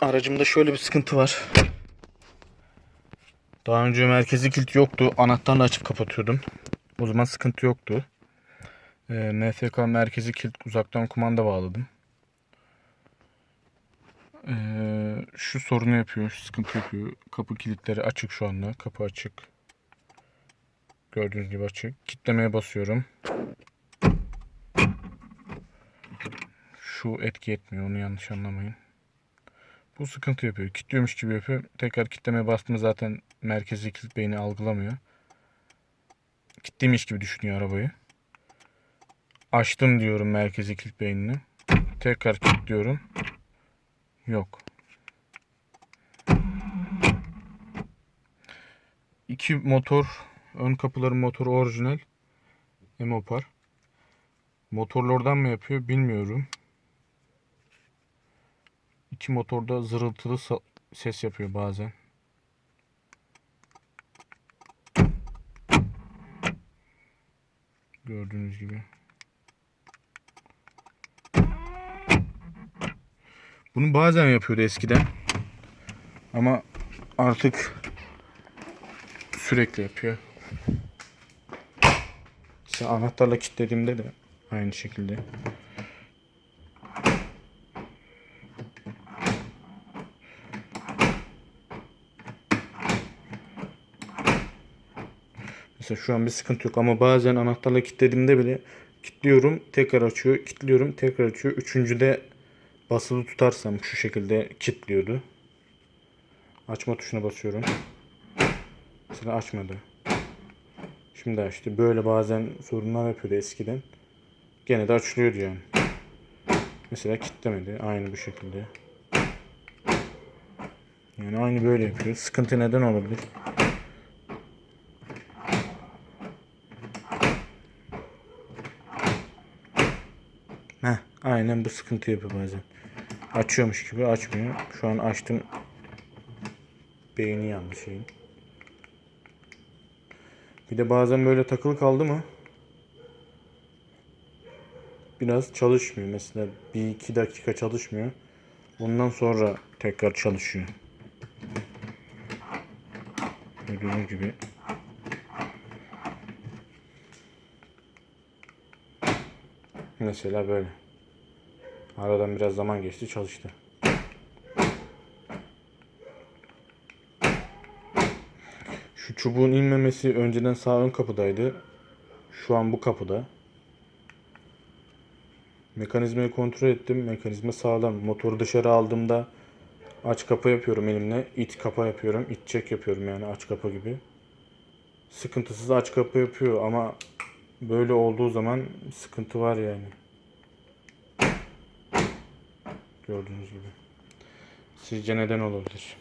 aracımda şöyle bir sıkıntı var. Daha önce merkezi kilit yoktu. Anahtarla açıp kapatıyordum. O zaman sıkıntı yoktu. Ee, MFK merkezi kilit uzaktan kumanda bağladım. Ee, şu sorunu yapıyor, şu sıkıntı yapıyor. Kapı kilitleri açık şu anda. Kapı açık. Gördüğünüz gibi açık. Kitlemeye basıyorum. Şu etki etmiyor. Onu yanlış anlamayın. Bu sıkıntı yapıyor. Kilitliyormuş gibi yapıyor. Tekrar kitlemeye bastığımda zaten merkezi kilit beyni algılamıyor. Kilitliymiş gibi düşünüyor arabayı. Açtım diyorum merkezi kilit beynini. Tekrar kilitliyorum. Yok. İki motor, ön kapıların motoru orijinal. Emopar. Motorlardan mı yapıyor bilmiyorum. İki motorda zırıltılı ses yapıyor bazen. Gördüğünüz gibi. Bunu bazen yapıyordu eskiden. Ama artık sürekli yapıyor. İşte anahtarla kilitlediğimde de aynı şekilde. Mesela şu an bir sıkıntı yok ama bazen anahtarla kilitlediğimde bile kilitliyorum, tekrar açıyor, kilitliyorum, tekrar açıyor. Üçüncüde basılı tutarsam şu şekilde kilitliyordu. Açma tuşuna basıyorum. Mesela açmadı. Şimdi açtı. Böyle bazen sorunlar yapıyordu eskiden. Gene de açılıyordu yani. Mesela kilitlemedi. Aynı bu şekilde. Yani aynı böyle yapıyor. Sıkıntı neden olabilir? Heh, aynen bu sıkıntı yapıyor bazen. Açıyormuş gibi açmıyor. Şu an açtım. Beyni yanlış şeyin. Bir de bazen böyle takılı kaldı mı biraz çalışmıyor. Mesela bir iki dakika çalışmıyor. Ondan sonra tekrar çalışıyor. Gördüğünüz gibi. Mesela böyle. Aradan biraz zaman geçti çalıştı. Şu çubuğun inmemesi önceden sağ ön kapıdaydı. Şu an bu kapıda. Mekanizmayı kontrol ettim. Mekanizma sağlam. Motoru dışarı aldığımda aç kapa yapıyorum elimle. İt kapa yapıyorum. İt çek yapıyorum yani aç kapa gibi. Sıkıntısız aç kapa yapıyor ama böyle olduğu zaman sıkıntı var yani. Gördüğünüz gibi. Sizce neden olabilir?